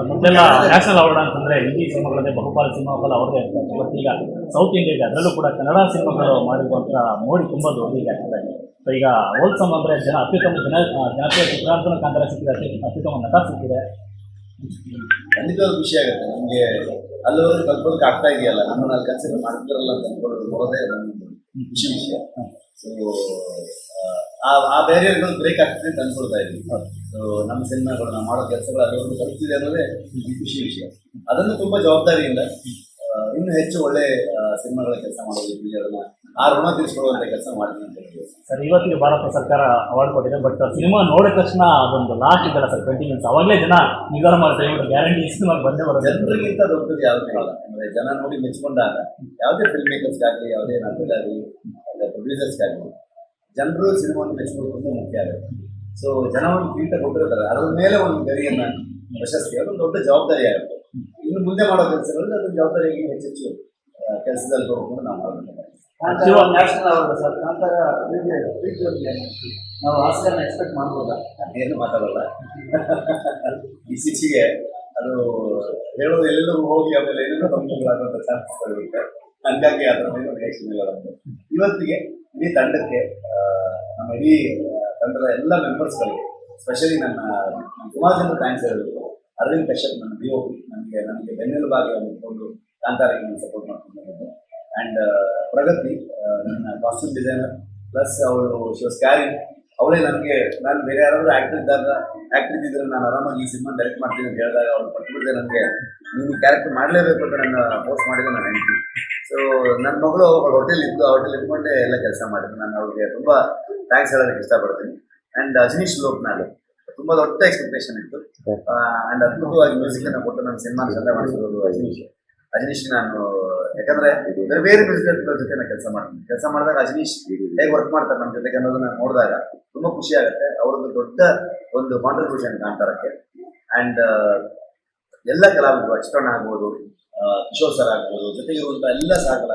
ಮೊದಲೆಲ್ಲ national award ಅಂತಂದ್ರೆ ಹಿಂದಿ ಸಿನಿಮಾಗಳನ್ನೇ ಬಹುಪಾಲು ಸಿನಿಮಾಗಳು ಅವ್ರದೇ ಇರ್ತಾರೆ ಬಟ್ ಈಗ ಸೌತ್ ಇಂಡಿಯಾಗೆ ಅದರಲ್ಲೂ ಕೂಡ ಕನ್ನಡ ಸಿನಿಮಾಗಳು ಮಾಡಿರುವಂತ ಮೋಡಿ ತುಂಬಾ ದೊಡ್ಡ ಆಗ್ತದೆ ಸೊ ಈಗ ಹೋಲ್ಸಮ್ ಅಂದ್ರೆ ಜನ ಅತ್ಯುತ್ತಮ ಜನ ಜನಪ್ರಿಯ ಚಿತ್ರ ಕಾಂತರ ಸಿಕ್ಕಿದೆ ಅತ್ಯುತ್ತಮ ನಟ ಸಿಕ್ಕಿದೆ. ಖಂಡಿತ ಖುಷಿ ಆಗುತ್ತೆ. ನಮಗೆ ಅಲ್ಲಿ ಕಲ್ಪೋದಕ್ಕೆ ಆಗ್ತಾ ಇದೆಯಲ್ಲ. ನಮ್ಮ ನಾಲ್ಕು ಕನ್ಸಿಡರ್ ಮಾಡ್ತಿರಲ್ಲ ಅಂತ ಅನ್ಕೊಂಡು ನೋಡೋದೇ ಖುಷಿ ವಿಷಯ. ಸೊ ಆ ಬ್ಯಾರಿಯರ್ಗಳು ಬ್ರೇಕ್ ಆಗ್ತದೆ ಅಂತ ಅನ್ಕೊಳ್ತಾ ಇದ್ವಿ ಸೊ ನಮ್ಮ ಸಿನಿಮಾಗಳು ನಾವು ಮಾಡೋ ಕೆಲಸಗಳು ಅಲ್ಲಿವರೆಗೂ ತಲುಪ್ತಿದೆ ಅನ್ನೋದೇ ಈ ಖುಷಿ ವಿಷಯ. ಅದನ್ನು ತುಂಬಾ ಜವಾಬ್ದಾರಿಯಿಂದ ಇನ್ನು ಹೆಚ್ಚು ಒಳ್ಳೆ ಸಿನಿಮಾಗಳ ಕೆಲಸ ಮಾಡೋದು ಅದನ್ನ ಆ ಋಣ ತೀರಿಸ್ಕೊಳ್ಳುವಂತ ಕೆಲಸ ಮಾಡ್ತೀನಿ ಅಂತ ಹೇಳಿ ಸರ್ ಇವತ್ತಿಗೆ ಭಾರತ ಸರ್ಕಾರ ಅವಾರ್ಡ್ ಕೊಟ್ಟಿದೆ ಬಟ್ ಸಿನಿಮಾ ನೋಡಿದ ತಕ್ಷಣ ಅದೊಂದು ಲಾಸ್ಟ್ ಇದೆಲ್ಲ ಸರ್ ಕಂಟಿನ್ಯೂಸ್ ಅವಾಗಲೇ ಜನ ನಿಗಾರ ಮಾಡ್ತಾರೆ ಇವರು ಗ್ಯಾರಂಟಿ ಸಿನಿಮಾ ಬಂದೇ ಬರೋದು. ಜನರಿಗಿಂತ ದೊಡ್ಡದು ಯಾವ್ದು ಇಲ್ಲ. ಅಂದ್ರೆ ಜನ ನೋಡಿ ಮೆಚ್ಕೊಂಡಾಗ ಯಾವುದೇ ಫಿಲ್ಮ್ ಮೇಕರ್ಸ್ಗಾಗಲಿ ಯಾವುದೇ ಪ್ರೊಡ್ಯೂಸರ್ಸ್ ಪ್ರೊಡ್ಯೂಸರ್ಸ್ಗಾಗಲಿ ಜನರು ಸಿನಿಮಾವನ್ನು ಮೆಚ್ಚಿಕೊಳ್ಳೋದು ಮುಖ್ಯ ಆಗುತ್ತೆ. ಸೊ ಜನ ಒಂದು ಪೀಠ ಕೊಟ್ಟಿರ್ತಾರೆ ಅದ್ರ ಮೇಲೆ ಒಂದು ಗರಿಯನ್ನ ಪ್ರಶಸ್ತಿ ಅದೊಂದು ದೊಡ್ಡ ಜವಾಬ್ದಾರಿ ಆಗುತ್ತೆ. ಇನ್ನು ಮುಂದೆ ಮಾಡೋ ಕೆಲಸಗಳಲ್ಲಿ ಅದೊಂದು ಜವಾಬ್ದಾರಿಯಾಗಿ ಹೆಚ್ಚೆಚ್ಚು ಕೆಲಸದಲ್ಲಿ ಹೋಗ್ಬೋದು ನಾವು ಮಾಡಬೇಕು ನ್ಯಾಷನಲ್ ಅವಾರ್ಡ್ ಸರ್. ನಾವು ಆಸ್ಕರ್ನ ಎಕ್ಸ್ಪೆಕ್ಟ್ ಮಾಡ್ಬೋದಾ? ಏನು ಮಾತಾಡಲ್ಲ. ಇತ್ತೀಚೆಗೆ ಅದು ಹೇಳೋದು ಎಲ್ಲೆಲ್ಲೂ ಹೋಗಿ ಆಮೇಲೆ ಏನೆಲ್ಲ ಕಂಪ್ನಿಗಳಾಗುವಂತ ಚಾನ್ಸಸ್ ಇರುತ್ತೆ ಹಂಗಾಗಿ ಅದರ ಮೇಲೆ ರಿಯಾಕ್ಷನ್. ಇವತ್ತಿಗೆ ಇಡೀ ತಂಡಕ್ಕೆ ನಮ್ಮ ಇಡೀ ತಂಡದ ಎಲ್ಲ ಮೆಂಬರ್ಸ್ಗಳಿಗೆ ಸ್ಪೆಷಲಿ ನನ್ನ ಸುಮಾರು ಜನ ಥ್ಯಾಂಕ್ಸ್ ಹೇಳಬೇಕು ಅರವಿಂದ್ ಕಶ್ಯಪ್ ನನ್ನ ಬಿ ಪಿ ನನಗೆ ನನಗೆ ಬೆನ್ನೆಲುಬಾಗಿ ನಿಂತ್ಕೊಂಡು ಕಾಂತಾರಿಗೆ ನಾನು ಸಪೋರ್ಟ್ ಮಾಡ್ಕೊಂಡು ಆ್ಯಂಡ್ ಪ್ರಗತಿ ನನ್ನ ಕಾಸ್ಟ್ಯೂಮ್ ಡಿಸೈನರ್ ಪ್ಲಸ್ ಅವಳು ಶಿ ಕ್ಯಾರಿಂಗ್ ಅವಳೇ ನನಗೆ, ನಾನು ಬೇರೆ ಯಾರಾದರೂ ಆ್ಯಕ್ಟರ್ ಇದ್ದಾಗ ಆ್ಯಕ್ಟರ್ ಇದ್ದಿದ್ರೆ ನಾನು ಆರಾಮಾಗಿ ಈ ಸಿನಿಮಾ ಡೈರೆಕ್ಟ್ ಮಾಡ್ತೀನಿ ಅಂತ ಹೇಳಿದಾಗ ಅವ್ಳು ಪಟ್ಬಿಟ್ಟಿದೆ ನನಗೆ. ನೀವು ಕ್ಯಾರೆಕ್ಟರ್ ಮಾಡಲೇಬೇಕು ಅಂತ ನನ್ನ ಪೋಸ್ಟ್ ಮಾಡಿದ ನಾನು ಹೆಂಡತಿ ಸೊ ನನ್ನ ಮಗಳು ಹೋಟೆಲ್ ಇದ್ದು ಹೋಟೆಲ್ ಇದ್ಕೊಂಡೇ ಎಲ್ಲ ಕೆಲಸ ಮಾಡಿದ್ರು ನಾನು ಅವ್ರಿಗೆ ತುಂಬಾ ಥ್ಯಾಂಕ್ಸ್ ಹೇಳೋದಕ್ಕೆ ಇಷ್ಟಪಡ್ತೀನಿ. ಆ್ಯಂಡ್ ಅಜನೀಶ್ ಲೋಕ್ನಾಥ್, ತುಂಬಾ ದೊಡ್ಡ ಎಕ್ಸ್ಪೆಕ್ಟೇಷನ್ ಇತ್ತು. ಆ್ಯಂಡ್ ಅದ್ಭುತವಾಗಿ ಮ್ಯೂಸಿಕ್ ಅನ್ನ ಕೊಟ್ಟು ನನ್ನ ಸಿನಿಮಾ ಚಂದ ಮಾಡಿಸಿರೋದು ಅಜನೀಶ್ ಅಜನೀಶ್ ನಾನು, ಯಾಕಂದ್ರೆ ಬೇರೆ ಬೇರೆ ಮ್ಯೂಸಿಕ್ ಜೊತೆ ನಾನು ಕೆಲಸ ಮಾಡ್ತೀನಿ. ಕೆಲಸ ಮಾಡಿದಾಗ ಅಜನೀಶ್ ಹೇಗೆ ವರ್ಕ್ ಮಾಡ್ತಾರೆ ನಮ್ಮ ಜೊತೆಗೆ ಅನ್ನೋದನ್ನ ನೋಡಿದಾಗ ತುಂಬಾ ಖುಷಿ ಆಗುತ್ತೆ. ಅವ್ರದ್ದು ದೊಡ್ಡ ಒಂದು ಕಾಂಟ್ರಿಬ್ಯೂಷನ್ ಕಾಂತಾರಕ್ಕೆ ಅಂಡ್ ಎಲ್ಲ ಕಲಾವಿದರು ಅಚ್ಚಣ್ಣ ಆಗ್ಬೋದು ಕಿಶೋರ್ ಸರ್ ಆಗ್ಬೋದು ಜೊತೆಗಿರುವಂಥ ಎಲ್ಲ ಸಹಕಾರ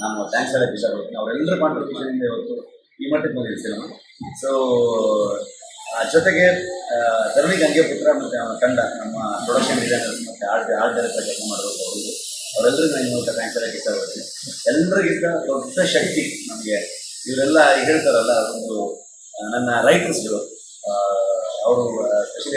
ನಾನು ಥ್ಯಾಂಕ್ಸ್ ಹೇಳಕ್ಕೆ ಇಷ್ಟಪಡ್ತೀನಿ ಅವರೆಲ್ಲರ ಕಾಂಟ್ರಿಬ್ಯೂಷನ್ ಇವತ್ತು ಈ ಮಟ್ಟಕ್ಕೆ ಬಂದಿದೆ ಸಿನಿಮಾ ಸೊ ಜೊತೆಗೆ ಧರಣಿ ಗಂಗೆ ಪುತ್ರ ಮತ್ತು ಅವನ ಕಂಡ ನಮ್ಮ ಪ್ರೊಡಕ್ಷನ್ ಡಿಸೈನರ್ಸ್ ಮತ್ತು ಆರ್ಟ್ ಆರ್ಟ್ ಡೈರೆಕ್ಟರ್ ಕೆಲಸ ಮಾಡಿರೋದು ಅವರು ಅವರೆಲ್ಲರಿಗೂ ನಾನು ಇನ್ನೊಂದು ಥ್ಯಾಂಕ್ಸ್ ಹೇಳಕ್ಕೆ ಇಷ್ಟಪಡ್ತೀನಿ ಎಲ್ಲರಿಗಿಂತ ದೊಡ್ಡ ಶಕ್ತಿ ನಮಗೆ. ಇವರೆಲ್ಲ ಹೇಳ್ತಾರಲ್ಲ, ಒಂದು ನನ್ನ ರೈಟರ್ಸ್ಗಳು ಅವರು ಸ್ಪೆಷಲಿ